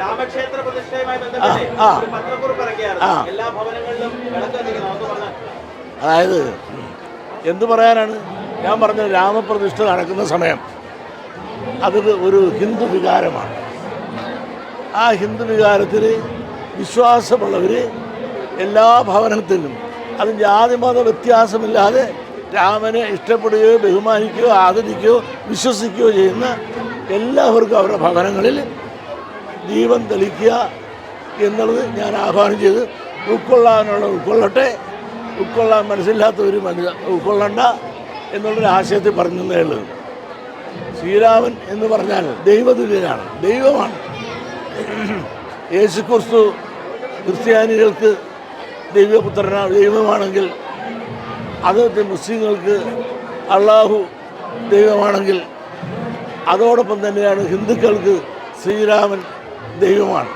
രാമക്ഷേത്ര പ്രതിഷ്ഠയുമായി ബന്ധപ്പെട്ട്. ഒരു പത്രക്കുറിപ്പ് ഇറക്കിയായിരുന്നു എല്ലാ ഭവനങ്ങളിലും വിളക്ക് കത്തിക്കണം ഒന്ന് അതായത് എന്തു പറയാനാണ്? ഞാൻ പറഞ്ഞ രാമപ്രതിഷ്ഠ നടക്കുന്ന സമയം. അത് ഒരു ഹിന്ദു വികാരമാണ്. ആ ഹിന്ദു വികാരത്തിൽ വിശ്വാസമുള്ളവർ എല്ലാ ഭവനത്തിലും അത് ജാതിമത വ്യത്യാസമില്ലാതെ രാമനെ ഇഷ്ടപ്പെടുകയോ ബഹുമാനിക്കുകയോ ആദരിക്കുകയോ വിശ്വസിക്കുകയോ ചെയ്യുന്ന എല്ലാവർക്കും അവരുടെ ഭവനങ്ങളിൽ ദീപം തെളിക്കുക എന്നുള്ളത് ഞാൻ ആഹ്വാനം ചെയ്ത്. ഉൾക്കൊള്ളാനുള്ള ഉൾക്കൊള്ളട്ടെ. ഉൾക്കൊള്ളാൻ മനസ്സില്ലാത്ത ഒരു മനുഷ്യ ഉൾക്കൊള്ളണ്ട എന്നുള്ളൊരു ആശയത്തിൽ പറഞ്ഞതേ ഉള്ളൂ. ശ്രീരാമൻ എന്ന് പറഞ്ഞാൽ ദൈവതുല്യനാണ് ദൈവമാണ്. യേശുക്രിസ്തു ക്രിസ്ത്യാനികൾക്ക് ദൈവപുത്രനാണ് ദൈവമാണെങ്കിൽ അത് മുസ്ലിങ്ങൾക്ക് അള്ളാഹു ദൈവമാണെങ്കിൽ അതോടൊപ്പം തന്നെയാണ് ഹിന്ദുക്കൾക്ക് ശ്രീരാമൻ ദൈവമാണ്.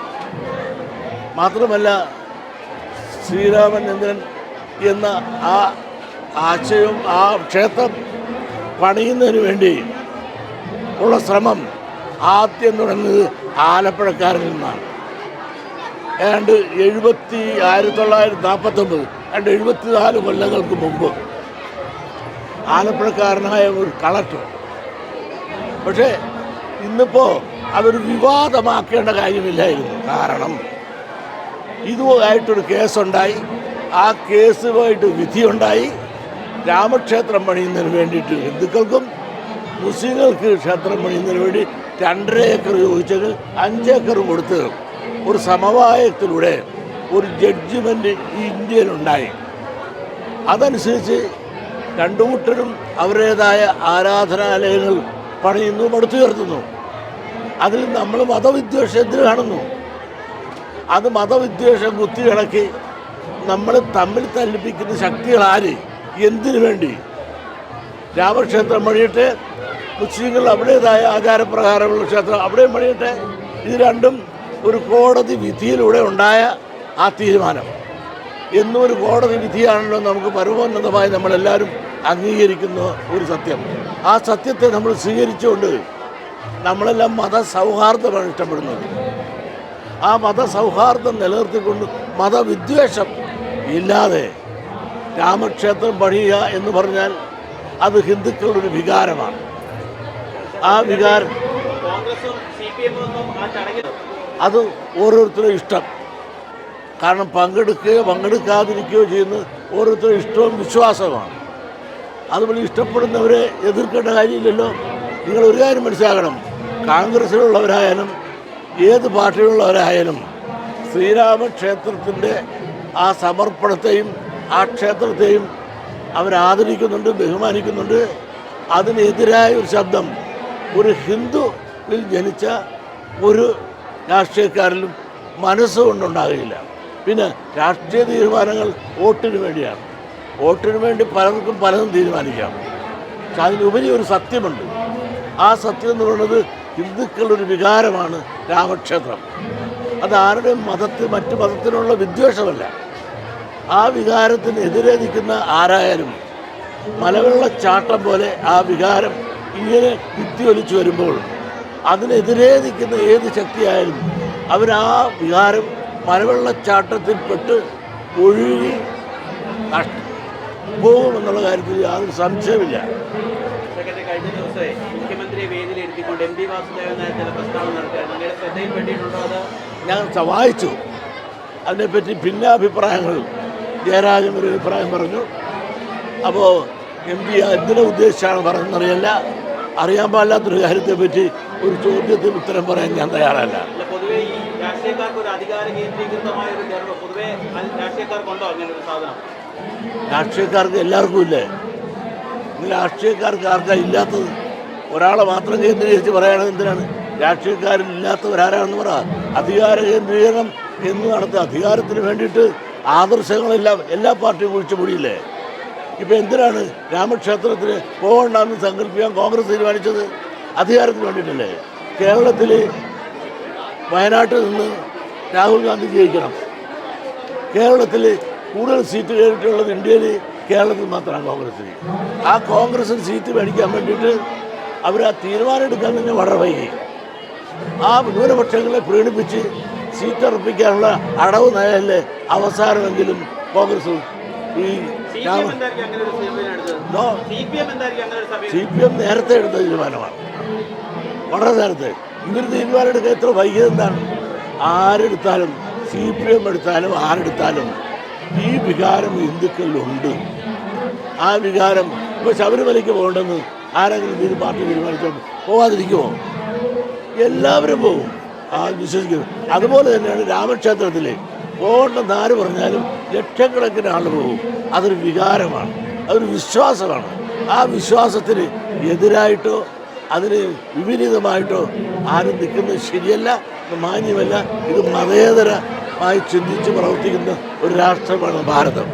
മാത്രമല്ല ശ്രീരാമൻ ശ്രീരാമചന്ദ്രൻ എന്ന ആ ആശയവും ആ ക്ഷേത്രം പണിയുന്നതിന് വേണ്ടി ഉള്ള ശ്രമം ആദ്യം തുടങ്ങുന്നത് ആലപ്പുഴക്കാരിൽ നിന്നാണ്. ഏതാണ്ട് എഴുപത്തി ആയിരത്തി തൊള്ളായിരത്തി നാൽപ്പത്തൊമ്പത് ഏതാണ്ട് എഴുപത്തിനാല് കൊല്ലങ്ങൾക്ക് മുമ്പ് ആലപ്പുഴക്കാരനായ ഒരു കളക്ടർ പക്ഷേ ഇന്നിപ്പോൾ അതൊരു വിവാദമാക്കേണ്ട കാര്യമില്ലായിരുന്നു. കാരണം ഇതുമായിട്ടൊരു കേസുണ്ടായി. ആ കേസുമായിട്ട് വിധിയുണ്ടായി. രാമക്ഷേത്രം പണിയുന്നതിന് വേണ്ടിയിട്ട് ഹിന്ദുക്കൾക്കും മുസ്ലിങ്ങൾക്ക് ക്ഷേത്രം പണിയുന്നതിന് വേണ്ടി രണ്ടര ഏക്കർ ചോദിച്ചത് അഞ്ചേക്കർ കൊടുത്ത് ഒരു സമവായത്തിലൂടെ ഒരു ജഡ്ജ്മെന്റ് ഇന്ത്യയിലുണ്ടായി. അതനുസരിച്ച് രണ്ടു കൂട്ടരും അവരുടേതായ ആരാധനാലയങ്ങൾ പണിയുന്നു പടുത്തുയർത്തുന്നു അതിൽ നമ്മൾ മതവിദ്വേഷത്തിന് കാണുന്നു? അത് മതവിദ്വേഷം കുത്തിയിളക്കി നമ്മൾ തമ്മിൽ തല്ലിപ്പിക്കുന്ന ശക്തികൾ ആര്? എന്തിനു വേണ്ടി? രാമക്ഷേത്രം പണിയിട്ട് മുസ്ലിങ്ങൾ അവിടേതായ ആചാരപ്രകാരമുള്ള ക്ഷേത്രം അവിടെയും പണിയിട്ട്. ഇത് രണ്ടും ഒരു കോടതി വിധിയിലൂടെ ഉണ്ടായ ആ തീരുമാനം. എന്നും ഒരു കോടതി വിധിയാണല്ലോ നമുക്ക് പരമോന്നതമായി നമ്മളെല്ലാവരും അംഗീകരിക്കുന്ന ഒരു സത്യം. ആ സത്യത്തെ നമ്മൾ സ്വീകരിച്ചുകൊണ്ട് നമ്മളെല്ലാം മതസൗഹാർദ്ദമാണ് ഇഷ്ടപ്പെടുന്നത്. ആ മതസൗഹാർദ്ദം നിലനിർത്തിക്കൊണ്ട് മതവിദ്വേഷം ഇല്ലാതെ രാമക്ഷേത്രം പണിയുക എന്ന് പറഞ്ഞാൽ അത് ഹിന്ദുക്കളുടെ ഒരു വികാരമാണ്. ആ വികാരം അത് ഓരോരുത്തരും ഇഷ്ടം. കാരണം പങ്കെടുക്കുകയോ പങ്കെടുക്കാതിരിക്കുകയോ ചെയ്യുന്ന ഓരോരുത്തരും ഇഷ്ടവും വിശ്വാസവുമാണ് അതുപോലെ ഇഷ്ടപ്പെടുന്നവരെ എതിർക്കേണ്ട കാര്യമില്ലല്ലോ. നിങ്ങൾ ഒരു കാര്യം മനസ്സിലാക്കണം. കോൺഗ്രസ്സിലുള്ളവരായാലും ഏത് പാർട്ടിയിലുള്ളവരായാലും ശ്രീരാമക്ഷേത്രത്തിന്റെ ആ സമർപ്പണത്തെയും ആ ക്ഷേത്രത്തെയും അവരാദരിക്കുന്നുണ്ട് ബഹുമാനിക്കുന്നുണ്ട്. അതിനെതിരായ ഒരു ശബ്ദം ഒരു ഹിന്ദുവിൽ ജനിച്ച ഒരു രാഷ്ട്രീയക്കാരിലും മനസ്സുകൊണ്ടുണ്ടാകുകയില്ല പിന്നെ രാഷ്ട്രീയ തീരുമാനങ്ങൾ വോട്ടിന് വേണ്ടിയാണ്. വോട്ടിന് വേണ്ടി പലർക്കും പലതും തീരുമാനിക്കാം. പക്ഷെ അതിനുപരി ഒരു സത്യമുണ്ട്. ആ സത്യം എന്ന് പറയുന്നത് ഹിന്ദുക്കളുടെ ഒരു വികാരമാണ് രാമക്ഷേത്രം. അത് ആരുടെയും മതത്തിൽ മറ്റു മതത്തിനുള്ള വിദ്വേഷമല്ല. ആ വികാരത്തിനെതിരെ നിൽക്കുന്ന ആരായാലും മലവെള്ളച്ചാട്ടം പോലെ ആ വികാരം ഇങ്ങനെ കുത്തിയൊലിച്ചു വരുമ്പോൾ അതിനെതിരെ നിൽക്കുന്ന ഏത് ശക്തിയായാലും അവരാ വികാരം മലവെള്ളച്ചാട്ടത്തിൽപ്പെട്ട് ഒഴുകി നഷ്ട പോകുമെന്നുള്ള കാര്യത്തിൽ യാതൊരു സംശയമില്ല സെക്രട്ടറി കഴിഞ്ഞ ദിവസമേ മുഖ്യമന്ത്രിയെ വേദിയിൽ ഇരുത്തിക്കൊണ്ട് എം പി വാസുദേവൻ നായർ ചില പ്രസ്താവന നടത്തിയായിരുന്നു അങ്ങയുടെ ശ്രദ്ധയിൽപ്പെട്ടിട്ടുണ്ടോ അത്? ഞാൻ സ- വായിച്ചു അതിനെപ്പറ്റി ഭിന്നാഭിപ്രായങ്ങൾ ജയരാജൻ ഒരു അഭിപ്രായം പറഞ്ഞു. അപ്പോൾ എം പി എന്തിനെ ഉദ്ദേശിച്ചാണ് പറഞ്ഞതെന്നറിയില്ല. അറിയാൻ പാടില്ലാത്തൊരു കാര്യത്തെപ്പറ്റി ഒരു ചോദ്യത്തിന് ഉത്തരം പറയാൻ ഞാൻ തയ്യാറല്ല. പൊതുവേ ഈ രാഷ്ട്രീയക്കാർക്ക് ഒരു അധികാര കേന്ദ്രീകൃതമായ ഒരു ഗർവം പൊതുവേ രാഷ്ട്രീയക്കാർക്കുണ്ടോ അങ്ങനെ ഒരു സാധനം? രാഷ്ട്രീയക്കാർക്ക് എല്ലാവർക്കും ഇല്ലേ? രാഷ്ട്രീയക്കാർക്ക് ആർക്കാ ഇല്ലാത്തത്? ഒരാളെ മാത്രം കേന്ദ്രീകരിച്ച് പറയണത് എന്തിനാണ്? രാഷ്ട്രീയക്കാരിൽ ഇല്ലാത്തവരാരാണെന്ന് പറ. അധികാര കേന്ദ്രീകരണം എന്ന് നടത്തുക. അധികാരത്തിന് വേണ്ടിയിട്ട് ആദർശങ്ങളെല്ലാം എല്ലാ പാർട്ടിയും കുഴിച്ചു മുടിയില്ലേ? ഇപ്പം എന്തിനാണ് രാമക്ഷേത്രത്തിന് പോകണ്ടെന്ന് സങ്കല്പിക്കാൻ കോൺഗ്രസ് തീരുമാനിച്ചത്? അധികാരത്തിന് വേണ്ടിയിട്ടല്ലേ? കേരളത്തിൽ വയനാട്ടിൽ നിന്ന് രാഹുൽ ഗാന്ധി ജയിക്കണം. കേരളത്തിൽ കൂടുതൽ സീറ്റ് കയറിയിട്ടുള്ളത് ഇന്ത്യയിൽ കേരളത്തിൽ മാത്രമാണ് കോൺഗ്രസ്സിന് ആ കോൺഗ്രസിന് സീറ്റ് മേടിക്കാൻ വേണ്ടിയിട്ട് അവർ ആ തീരുമാനം എടുക്കാൻ തന്നെ വളരെ വൈകി. ആ ന്യൂനപക്ഷങ്ങളെ പ്രീണിപ്പിച്ച് സീറ്റ് ഉറപ്പിക്കാനുള്ള അടവ് നയല്ലേ അവസാനമെങ്കിലും കോൺഗ്രസ് ഈ സി പി എം നേരത്തെ എടുത്ത തീരുമാനമാണ്. വളരെ നേരത്തെ. ഇവർ തീരുമാനം എടുക്കാൻ എത്ര വൈകിയത് എന്താണ്? ആരെടുത്താലും സി പി എം എടുത്താലും ആരെടുത്താലും ഈ വികാരം ഹിന്ദുക്കളിലുണ്ട്. ആ വികാരം ഇപ്പോൾ ശബരിമലയ്ക്ക് പോകണ്ടെന്ന് ആരെങ്കിലും തീരു പാർട്ടി തീരുമാനിച്ചോ പോകാതിരിക്കുമോ എല്ലാവരും പോകും ആ വിശ്വസിക്കുന്നു അതുപോലെ തന്നെയാണ് രാമക്ഷേത്രത്തിലെ പോകണ്ടെന്ന് ആര് പറഞ്ഞാലും ലക്ഷക്കണക്കിന് ആൾ പോകും അതൊരു വികാരമാണ്. അതൊരു വിശ്വാസമാണ്. ആ വിശ്വാസത്തിന് എതിരായിട്ടോ അതിന് വിപരീതമായിട്ടോ ആരും നിൽക്കുന്നത് ശരിയല്ല ഇത് മാന്യമല്ല ഇത് മതേതരമായി ചിന്തിച്ച് പ്രവർത്തിക്കുന്ന ഒരു രാഷ്ട്രമാണ് ഭാരതം.